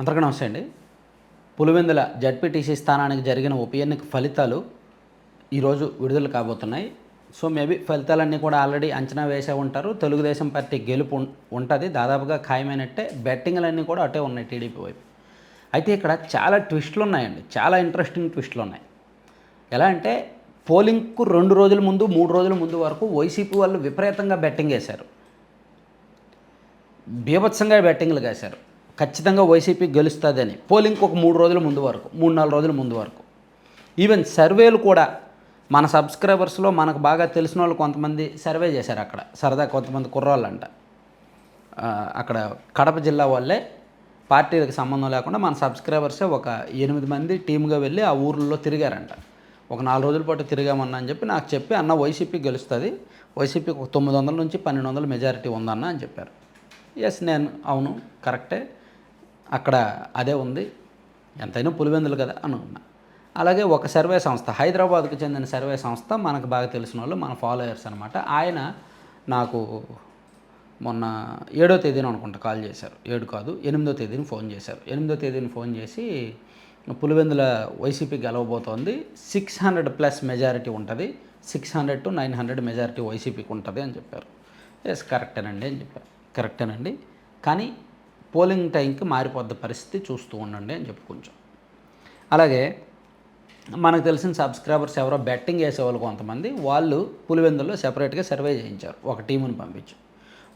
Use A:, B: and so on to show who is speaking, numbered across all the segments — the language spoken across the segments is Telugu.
A: అందరికీ నమస్తే అండి. పులివెందుల జడ్పీటీసీ స్థానానికి జరిగిన ఉప ఎన్నిక ఫలితాలు ఈరోజు విడుదల కాబోతున్నాయి. సో మేబీ ఫలితాలన్నీ కూడా ఆల్రెడీ అంచనా వేసే ఉంటారు. తెలుగుదేశం పార్టీ గెలుపు ఉంటుంది. దాదాపుగా ఖాయమైనట్టే బెట్టింగ్లన్నీ కూడా అటే ఉన్నాయి టీడీపీ వైపు. అయితే ఇక్కడ చాలా ట్విస్టులు ఉన్నాయండి. చాలా ఇంట్రెస్టింగ్ ట్విస్టులు ఉన్నాయి. ఎలా అంటే పోలింగ్కు రెండు రోజుల ముందు మూడు రోజుల ముందు వరకు వైసీపీ వాళ్ళు విపరీతంగా బెట్టింగ్ వేశారు. బీభత్సంగా బెట్టింగ్లు వేశారు. ఖచ్చితంగా వైసీపీ గెలుస్తుందని. పోలింగ్కి ఒక మూడు రోజుల ముందు వరకు మూడు నాలుగు రోజుల ముందు వరకు. ఈవెన్ సర్వేలు కూడా మన సబ్స్క్రైబర్స్లో మనకు బాగా తెలిసిన వాళ్ళు కొంతమంది సర్వే చేశారు అక్కడ. సరదా కొంతమంది కుర్రాళ్ళు అంట అక్కడ కడప జిల్లా వాళ్ళే పార్టీలకు సంబంధం లేకుండా మన సబ్స్క్రైబర్సే ఒక ఎనిమిది మంది టీమ్గా వెళ్ళి ఆ ఊర్లలో తిరిగారంట. ఒక నాలుగు రోజుల పాటు తిరిగామన్నా అని చెప్పి నాకు చెప్పి అన్న వైసీపీ గెలుస్తుంది. వైసీపీకి ఒక తొమ్మిది వందల నుంచి పన్నెండు వందల మెజారిటీ ఉందన్న అని చెప్పారు. ఎస్ నేను అవును కరెక్టే అక్కడ అదే ఉంది. ఎంతైనా పులివెందులు కదా అనుకున్నా అలాగే ఒక సర్వే సంస్థ హైదరాబాద్కు చెందిన సర్వే సంస్థ మనకు బాగా తెలిసిన వాళ్ళు మన ఫాలోయర్స్ అనమాట ఆయన నాకు మొన్న ఏడో తేదీన అనుకుంటా కాల్ చేశారు. ఏడు కాదు ఎనిమిదో తేదీని ఫోన్ చేశారు. ఎనిమిదో తేదీని ఫోన్ చేసి పులివెందుల వైసీపీ గెలవబోతోంది. సిక్స్ హండ్రెడ్ ప్లస్ మెజారిటీ ఉంటుంది. Six hundred to nine hundred majority వైసీపీకి ఉంటుంది అని చెప్పారు. ఎస్ కరెక్టేనండి అని చెప్పారు. కరెక్టేనండి కానీ పోలింగ్ టైంకి మారిపోద్ది పరిస్థితి చూస్తూ ఉండండి అని చెప్పి కొంచెం. అలాగే మనకు తెలిసిన సబ్స్క్రైబర్స్ ఎవరో బెట్టింగ్ వేసేవాళ్ళు కొంతమంది వాళ్ళు పులివెందుల్లో సెపరేట్గా సర్వే చేయించారు ఒక టీముని పంపించారు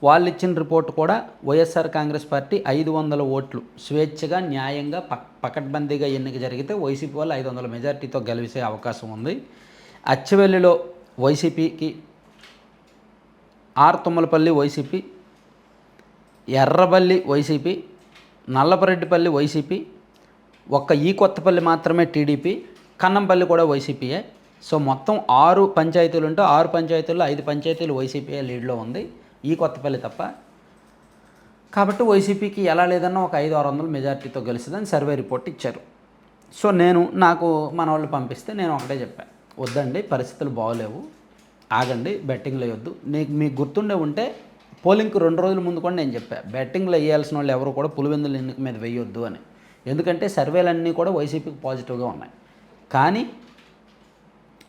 A: వాళ్ళు ఇచ్చిన రిపోర్ట్ కూడా వైఎస్ఆర్ కాంగ్రెస్ పార్టీ ఐదు వందల ఓట్లు స్వేచ్ఛగా న్యాయంగా పక్ పకడ్బందీగా ఎన్నిక జరిగితే వైసీపీ వాళ్ళు ఐదు వందల మెజార్టీతో గెలిచే అవకాశం ఉంది. అచ్చవెల్లిలో వైసీపీకి are Tummalapalli YCP Erraballi YCP Nallapareddipalli YCP ఒక్క ఈ కొత్తపల్లి మాత్రమే టీడీపీ కన్నంపల్లి కూడా వైసీపీయే. సో మొత్తం ఆరు పంచాయతీలు ఉంటే ఆరు పంచాయతీల్లో ఐదు పంచాయతీలు వైసీపీయే లీడ్లో ఉంది. ఈ కొత్తపల్లి తప్ప. కాబట్టి వైసీపీకి ఎలా లేదన్నా ఒక ఐదు ఆరు వందల మెజార్టీతో గెలిచిందని సర్వే రిపోర్ట్ ఇచ్చారు. సో నేను నాకు మన వాళ్ళు పంపిస్తే నేను ఒకటే చెప్పాను వద్దండి పరిస్థితులు బాగోలేవు. ఆగండి బెట్టింగ్ వేయొద్దు నీకు మీకు గుర్తుండే ఉంటే పోలింగ్కి రెండు రోజుల ముందు కూడా నేను చెప్పాను బెట్టింగ్లో వేయాల్సిన వాళ్ళు ఎవరు కూడా పులివెందుల ఎన్నిక మీద వేయొద్దు అని. ఎందుకంటే సర్వేలన్నీ కూడా వైసీపీకి పాజిటివ్గా ఉన్నాయి. కానీ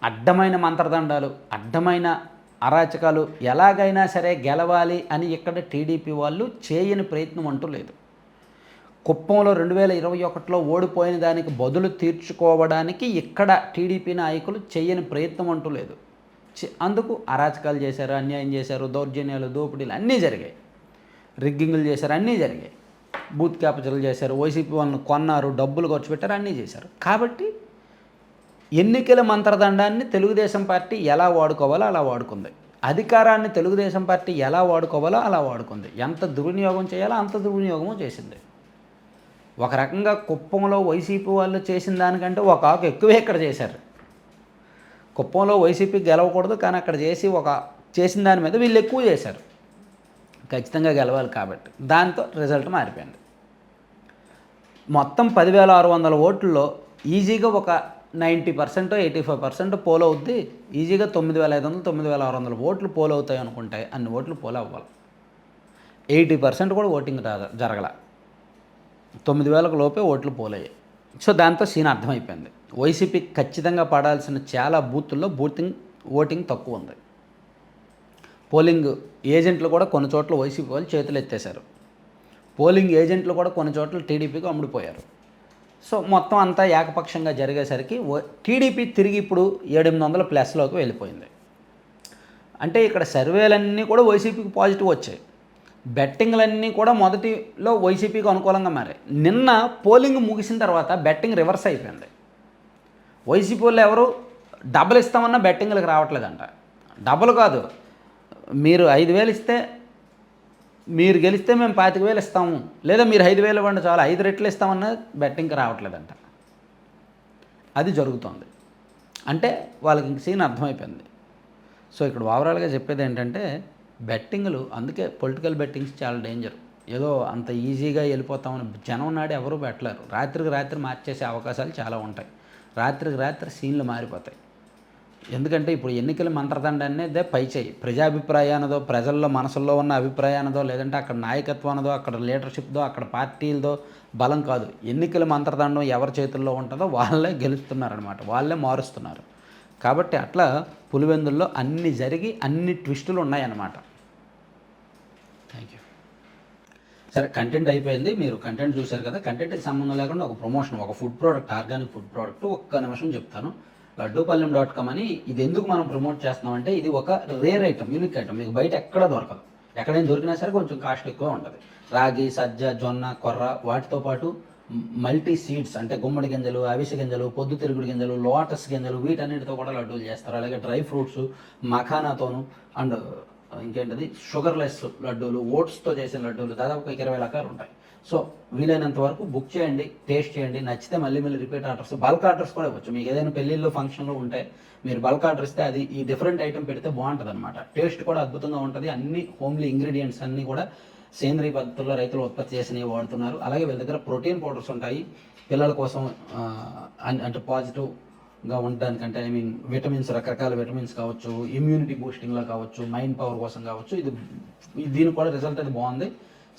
A: అడ్డమైన మంత్రదండాలు అడ్డమైన అరాచకాలు ఎలాగైనా సరే గెలవాలి అని ఇక్కడ టీడీపీ వాళ్ళు చేయని ప్రయత్నం అంటూ లేదు. కుప్పంలో రెండు వేల ఇరవై ఒకటిలో ఓడిపోయిన దానికి బదులు తీర్చుకోవడానికి ఇక్కడ టీడీపీ నాయకులు చేయని ప్రయత్నం అంటూ లేదు. అందుకు అరాచకాలు చేశారు అన్యాయం చేశారు దౌర్జన్యాలు దోపిడీలు అన్నీ జరిగాయి. రిగ్గింగ్లు చేశారు అన్నీ జరిగాయి. బూత్ క్యాప్చర్లు చేశారు వైసీపీ వాళ్ళని కొన్నారు డబ్బులు ఖర్చు పెట్టారు అన్నీ చేశారు. కాబట్టి ఎన్నికల మంత్రదండాన్ని తెలుగుదేశం పార్టీ ఎలా వాడుకోవాలో అలా వాడుకుంది. అధికారాన్ని తెలుగుదేశం పార్టీ ఎలా వాడుకోవాలో అలా వాడుకుంది. ఎంత దుర్వినియోగం చేయాలో అంత దుర్వినియోగము చేసింది. ఒక రకంగా కుప్పంలో వైసీపీ వాళ్ళు చేసిన దానికంటే ఒక ఆకు ఎక్కువే ఇక్కడ చేశారు. కుప్పంలో వైసీపీ గెలవకూడదు కానీ అక్కడ చేసి ఒక చేసిన దాని మీద వీళ్ళు ఎక్కువ చేశారు. ఖచ్చితంగా గెలవాలి కాబట్టి. దాంతో రిజల్ట్ మారిపోయింది. మొత్తం పదివేల ఆరు వందల ఓట్లలో ఈజీగా ఒక ninety percent eighty five percent poll అవుద్ది. ఈజీగా తొమ్మిది వేల ఐదు వందలు తొమ్మిది వేల ఆరు వందల ఓట్లు పోల్ అవుతాయి అనుకుంటే అన్ని ఓట్లు పోల్ అవ్వాలి. ఎయిటీ పర్సెంట్ కూడా ఓటింగ్ రాదు జరగల. తొమ్మిది వేలకు లోపే ఓట్లు పోలయ్యాయి. సో దాంతో సీన్ అర్థమైపోయింది. వైసీపీ ఖచ్చితంగా పడాల్సిన చాలా బూతుల్లో బూతింగ్ ఓటింగ్ తక్కువ ఉంది. పోలింగ్ ఏజెంట్లు కూడా కొన్ని చోట్ల వైసీపీ వాళ్ళు చేతులు ఎత్తేశారు. పోలింగ్ ఏజెంట్లు కూడా కొన్ని చోట్ల టీడీపీకి అమ్ముడిపోయారు. సో మొత్తం అంతా ఏకపక్షంగా జరిగేసరికి టీడీపీ తిరిగి ఇప్పుడు ఏడెనిమిది వందల ప్లస్లోకి వెళ్ళిపోయింది. అంటే ఇక్కడ సర్వేలన్నీ కూడా వైసీపీకి పాజిటివ్ వచ్చాయి. బెట్టింగ్లన్నీ కూడా మొదటిలో వైసీపీకి అనుకూలంగా మారాయి. నిన్న పోలింగ్ ముగిసిన తర్వాత బెట్టింగ్ రివర్స్ అయిపోయింది. వైసీపీ వాళ్ళు ఎవరు? డబ్బులు ఇస్తామన్నా బెట్టింగ్లకు రావట్లేదంట. డబ్బులు కాదు. మీరు ఐదు వేలు ఇస్తే మీరు గెలిస్తే మేము పాతిక వేలు ఇస్తాము. లేదా మీరు ఐదు వేలు ఇవ్వండి చాలు ఐదు రెట్లు ఇస్తామన్నా బెట్టింగ్కి రావట్లేదంట. అది జరుగుతోంది. అంటే వాళ్ళకి ఇంక సీన్ అర్థమైపోయింది. సో ఇక్కడ ఓవరాల్గా చెప్పేది ఏంటంటే బెట్టింగ్లు అందుకే పొలిటికల్ బెట్టింగ్స్ చాలా డేంజర్. ఏదో అంత ఈజీగా వెళ్ళిపోతామని జనం నాడు ఎవరు పెట్టలేరు. రాత్రికి రాత్రి మార్చేసే అవకాశాలు చాలా ఉంటాయి. రాత్రికి రాత్రి సీన్లు మారిపోతాయి. ఎందుకంటే ఇప్పుడు ఎన్నికల మంత్రదండ అనేది పై చేయి. ప్రజాభిప్రాయానదో ప్రజల్లో మనసుల్లో ఉన్న అభిప్రాయానదో లేదంటే అక్కడ నాయకత్వానదో అక్కడ లీడర్షిప్దో అక్కడ పార్టీలదో బలం కాదు. ఎన్నికల మంత్రదండం ఎవరి చేతుల్లో ఉంటుందో వాళ్ళే గెలుస్తున్నారనమాట వాళ్ళే మారుస్తున్నారు. కాబట్టి అట్లా పులివెందుల్లో అన్ని జరిగి అన్ని ట్విస్టులు ఉన్నాయన్నమాట. థ్యాంక్ యూ సరే కంటెంట్ అయిపోయింది. మీరు కంటెంట్ చూశారు కదా కంటెంట్కి సంబంధం లేకుండా ఒక ప్రమోషన్ ఒక food product organic food product ఒక్క నిమిషం చెప్తాను. లడ్డూపల్లెం డాట్ కామ్ అని ఇది ఎందుకు మనం ప్రమోట్ చేస్తున్నామంటే ఇది ఒక రేర్ ఐటమ్ యూనిక్ ఐటమ్ మీకు బయట ఎక్కడ దొరకదు. ఎక్కడైనా దొరికినా సరే కొంచెం కాస్ట్ ఎక్కువ ఉంటుంది. రాగి సజ్జ జొన్న కొర్ర వాటితో పాటు మల్టీ సీడ్స్ అంటే గుమ్మడి గింజలు అవిసె గింజలు పొద్దు తిరుగుడు గింజలు లోటస్ గింజలు వీటన్నిటితో కూడా లడ్డూలు చేస్తారు. అలాగే డ్రై ఫ్రూట్స్ మఖానాతోను అండ్ ఇంకేంటది? షుగర్లెస్ లడ్డూలు ఓట్స్తో చేసిన లడ్డూలు దాదాపు ఒక ఇరవై రకాలు ఉంటాయి. సో వీలైనంత వరకు బుక్ చేయండి టేస్ట్ చేయండి నచ్చితే మళ్ళీ మళ్ళీ రిపీట్ ఆర్డర్స్ బల్క్ ఆర్డర్స్ కూడా ఇవ్వచ్చు. మీకు ఏదైనా పెళ్ళిళ్ళు ఫంక్షన్లు ఉంటే మీరు బల్క్ ఆర్డర్ ఇస్తే అది ఈ డిఫరెంట్ ఐటమ్ పెడితే బాగుంటుంది అనమాట టేస్ట్ కూడా అద్భుతంగా ఉంటుంది. అన్ని హోమ్లీ ఇంగ్రీడియంట్స్ అన్నీ కూడా సేంద్రియ పద్ధతుల్లో రైతులు ఉత్పత్తి చేసినవి వాడుతున్నారు. అలాగే వీళ్ళ దగ్గర ప్రోటీన్ పౌడర్స్ ఉంటాయి. పిల్లల కోసం అన్- అంటే పాజిటివ్ గా ఉండడానికంటే ఐ మీన్ విటమిన్స్ రకరకాల విటమిన్స్ కావచ్చు ఇమ్యూనిటీ బూస్టింగ్లో కావచ్చు మైండ్ పవర్ కోసం కావచ్చు ఇది దీనికి కూడా రిజల్ట్ అది బాగుంది.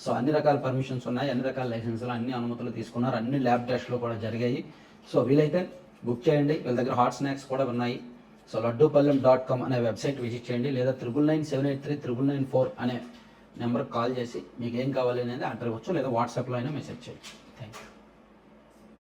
A: సో అన్ని రకాల పర్మిషన్స్ ఉన్నాయి అన్ని రకాల లైసెన్సులు అన్ని అనుమతులు తీసుకున్నారు అన్ని ల్యాబ్ టెస్ట్లు కూడా జరిగాయి. సో వీలైతే బుక్ చేయండి వీళ్ళ దగ్గర హాట్ స్నాక్స్ కూడా ఉన్నాయి. సో లడ్డూపల్లెం డాట్ కామ్ అనే వెబ్సైట్ విజిట్ చేయండి లేదా triple nine seven eight three triple nine four అనే నెంబర్కి కాల్ చేసి మీకు ఏం కావాలి అనేది అడ్రస్ ఇవ్వచ్చు లేదా వాట్సాప్లో అయినా మెసేజ్ చేయొచ్చు. Thank you